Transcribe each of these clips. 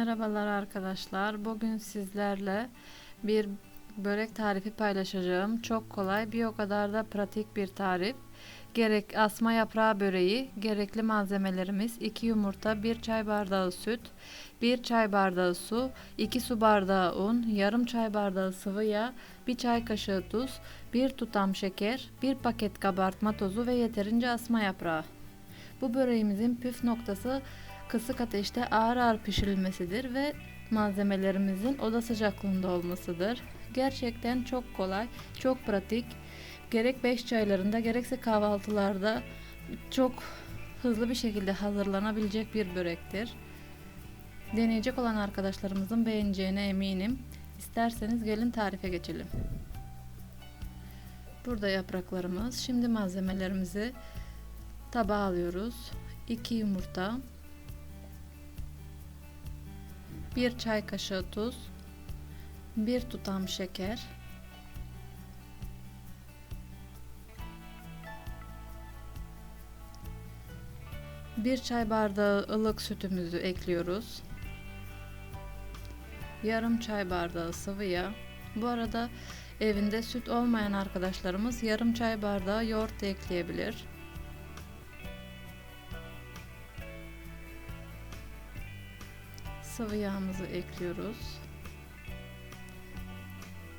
Merhabalar arkadaşlar. Bugün sizlerle bir börek tarifi paylaşacağım. Çok kolay, bir o kadar da pratik bir tarif. Gerek asma yaprağı böreği, gerekli malzemelerimiz 2 yumurta, 1 çay bardağı süt, 1 çay bardağı su, 2 su bardağı un, yarım çay bardağı sıvı yağ, 1 çay kaşığı tuz, 1 tutam şeker, 1 paket kabartma tozu ve yeterince asma yaprağı. Bu böreğimizin püf noktası kısık ateşte ağır ağır pişirilmesidir ve malzemelerimizin oda sıcaklığında olmasıdır. Gerçekten çok kolay, çok pratik. Gerek 5 çaylarında gerekse kahvaltılarda çok hızlı bir şekilde hazırlanabilecek bir börektir. Deneyecek olan arkadaşlarımızın beğeneceğine eminim. İsterseniz gelin tarife geçelim. Burada yapraklarımız. Şimdi malzemelerimizi tabağa alıyoruz. 2 yumurta, 1 çay kaşığı tuz, 1 tutam şeker, bir çay bardağı ılık sütümüzü ekliyoruz. Yarım çay bardağı sıvı yağ. Bu arada evinde süt olmayan arkadaşlarımız yarım çay bardağı yoğurt da ekleyebilir. Sıvı yağımızı ekliyoruz.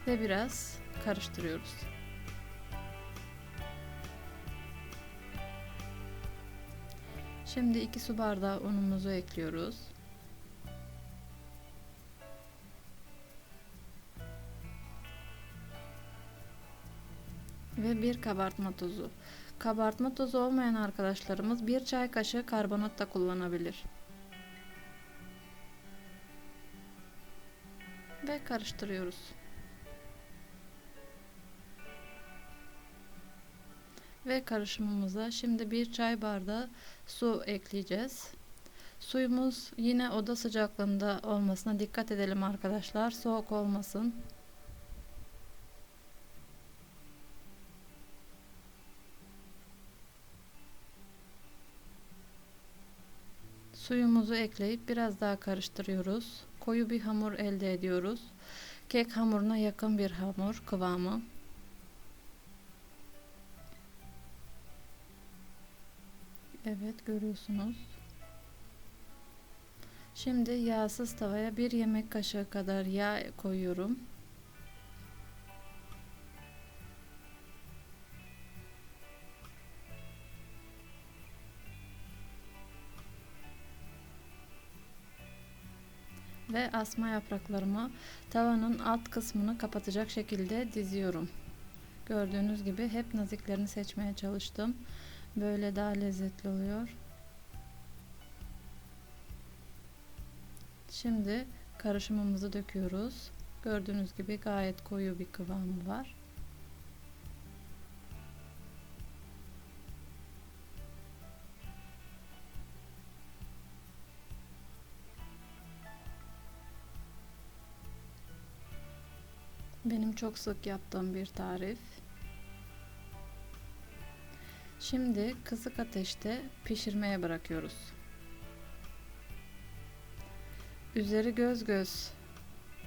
Ve biraz karıştırıyoruz. Şimdi 2 su bardağı unumuzu ekliyoruz. Ve bir kabartma tozu. Kabartma tozu olmayan arkadaşlarımız bir çay kaşığı karbonat da kullanabilir. Ve karıştırıyoruz. Ve karışımımıza şimdi bir çay bardağı su ekleyeceğiz. Suyumuz yine oda sıcaklığında olmasına dikkat edelim arkadaşlar. Soğuk olmasın. Suyumuzu ekleyip biraz daha karıştırıyoruz. Koyu bir hamur elde ediyoruz. Kek hamuruna yakın bir hamur kıvamı. Evet görüyorsunuz. Şimdi yağsız tavaya bir yemek kaşığı kadar yağ koyuyorum. Ve asma yapraklarımı tavanın alt kısmını kapatacak şekilde diziyorum. Gördüğünüz gibi hep naziklerini seçmeye çalıştım. Böyle daha lezzetli oluyor. Şimdi karışımımızı döküyoruz. Gördüğünüz gibi gayet koyu bir kıvamı var. Benim çok sık yaptığım bir tarif. Şimdi kısık ateşte pişirmeye bırakıyoruz. Üzeri göz göz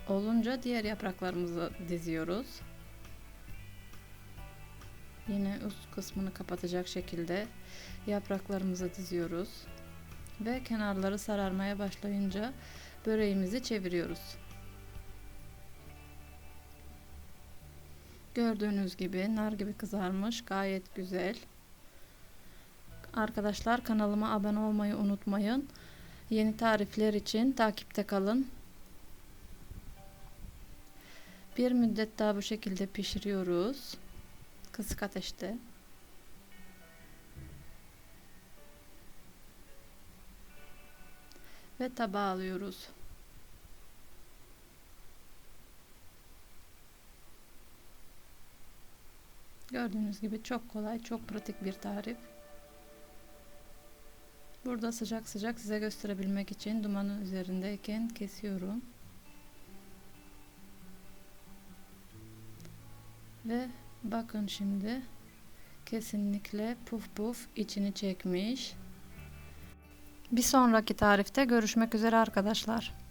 olunca diğer yapraklarımızı diziyoruz. Yine üst kısmını kapatacak şekilde yapraklarımızı diziyoruz. Ve kenarları sararmaya başlayınca böreğimizi çeviriyoruz. Gördüğünüz gibi nar gibi kızarmış. Gayet güzel. Arkadaşlar kanalıma abone olmayı unutmayın. Yeni tarifler için takipte kalın. Bir müddet daha bu şekilde pişiriyoruz. Kısık ateşte. Ve tabağa alıyoruz. Gördüğünüz gibi çok kolay, çok pratik bir tarif. Burada sıcak sıcak size gösterebilmek için dumanın üzerindeyken kesiyorum. Ve bakın şimdi kesinlikle puf puf içini çekmiş. Bir sonraki tarifte görüşmek üzere arkadaşlar.